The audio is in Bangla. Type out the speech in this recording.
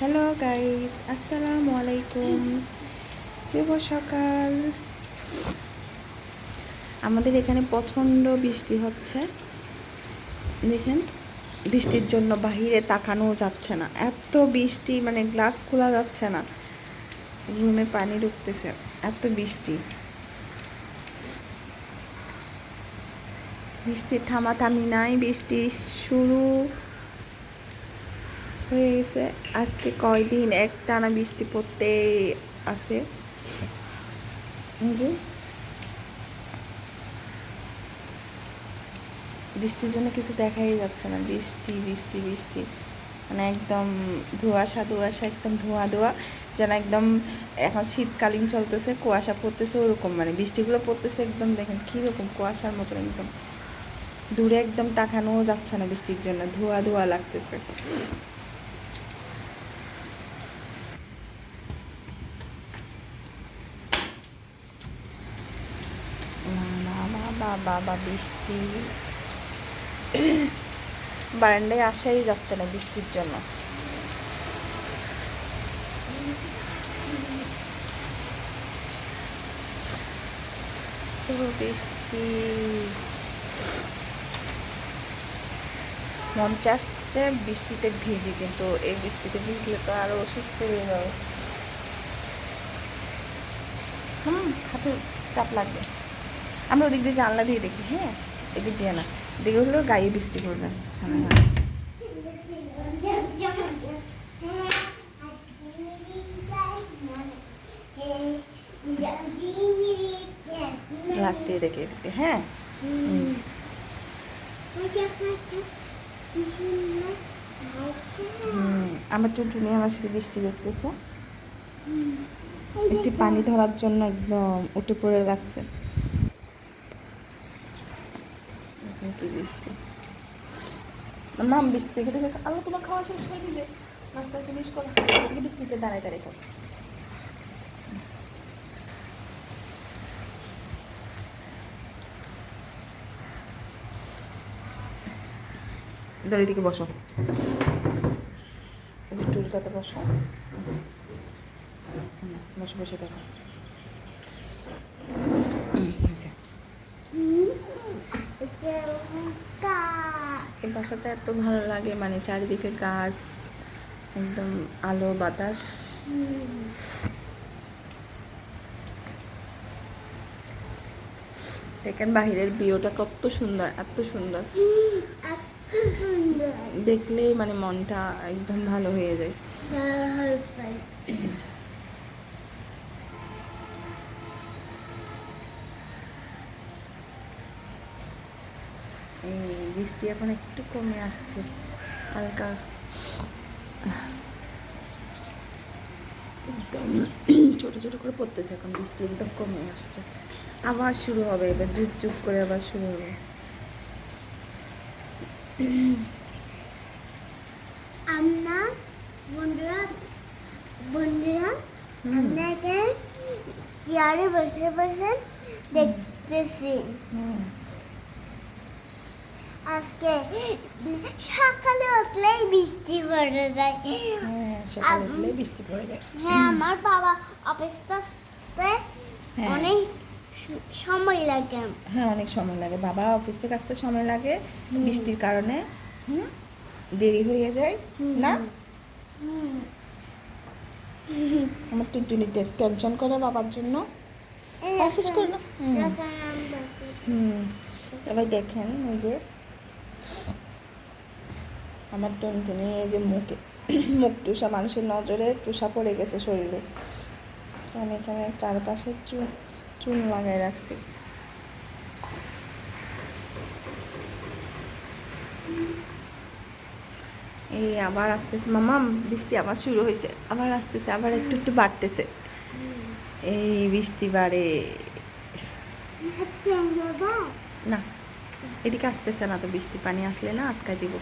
হ্যালো গাইস আসসালামু আলাইকুম শুভ সকাল। আমাদের এখানে প্রচণ্ড বৃষ্টি হচ্ছে। দেখেন, বৃষ্টির জন্য বাহিরে তাকানো যাচ্ছে না। এত বৃষ্টি মানে গ্লাস খোলা যাচ্ছে না। রুমে পানি ঢুকতেছে। এত বৃষ্টি। বৃষ্টির থামাথামি নাই। বৃষ্টি শুরু হয়ে গেছে আজকে কয়দিন? এক টানা বৃষ্টি পড়তে আছে। জি। বৃষ্টির জন্য কিছু দেখাই যাচ্ছে না। বৃষ্টি বৃষ্টি বৃষ্টি। মানে একদম ধোঁয়াশা ধোঁয়াশা, একদম ধোঁয়া ধোঁয়া। যেন একদম এখন শীতকালীন চলতেছে, কুয়াশা পড়তেছে ওরকম। মানে বৃষ্টিগুলো পড়তেছে একদম, দেখেন কীরকম কুয়াশার মতন একদম। দূরে একদম তাকানোও যাচ্ছে না বৃষ্টির জন্য। ধোয়া ধোয়া লাগতেছে। বাবা বাবা বৃষ্টি। বারান্দায় আসাই যাচ্ছে না বৃষ্টির জন্য। বৃষ্টি। মন চাচ্ছে বৃষ্টিতে ভিজি, কিন্তু এই বৃষ্টিতে ভিজলে তো আরও অসুস্থ হয়ে যাবে। হুম হাতে চাপ লাগবে। আমরা ওদিক দিয়ে জানলা দিয়ে দেখি হ্যাঁ? এদিক দিয়ে না। দেখে হলো গায়ে বৃষ্টি পড়বে। সামনে। দিয়ে দেখে এদিক হ্যাঁ? আমার টুনটুনি আমার সাথে বৃষ্টি দেখতেছে। বৃষ্টি পানি ধরার জন্য একদম উঠে পড়ে লাগছে এখন কি বৃষ্টি মাম, বৃষ্টি দেখে দেখে আল্লাহ তোমার খাওয়া শেষ করে দিবে। নাস্তা ফিনিশ করো বৃষ্টিতে দাঁড়ায় দাঁড়ায় থাকো। দড়ি দিকে বসো। যে টুলটাতে বসো। বসে বসে দেখো হুম, হয়েছে। এই বাসাটা এত ভালো লাগে মানে চারিদিকে গাছ, একদম আলো, বাতাস। দেখেন বাহিরের ভিউটা কত সুন্দর, এত সুন্দর। দেখলেই মানে মনটা একদম ভালো হয়ে যায়। এই বৃষ্টি এখন একটু কমে আসছে হালকা। একদম ছোট ছোট করে পড়তেছে এখন বৃষ্টি একদম কমে আসছে। আবার শুরু হবে এবার যুগ যুগ করে আবার শুরু হবে। আমরা বন্ধুরা বন্ধুরা। আপনাকে চেয়ারে বসে বসে দেখতেছি। হুম। আজকে সকালে উঠলেই বৃষ্টি পড়ে যায়। হ্যাঁ সকালে বৃষ্টি পড়ে যায়। হ্যাঁ আমার বাবা অফিসটা আসতে হ্যাঁ। অনেক সময় লাগে। হ্যাঁ অনেক সময় লাগে। বাবা অফিস থেকে আসতে সময় লাগে বৃষ্টির কারণে। হুম। দেরি হয়ে যায় না। আমার টুনটুনি টেনশন করে বাবার জন্য। শেষ করে না? হুম। সবাই দেখেন যে আমার টুনটুনি এই যে মুখে মুখ টুসা মানুষের নজরে টুসা পড়ে গেছে শরীরে। আমি এখানে চারপাশে চুন চুন লাগাই রাখছি। এই আবার আসতেছে মামা বৃষ্টি আবার শুরু হয়েছে। আবার আসতেছে আবার একটু একটু বাড়তেছে। এই বৃষ্টি বাড়ে। না এদিকে আসতেছে না তো বৃষ্টি পানি আসলে না আটকাই দিব।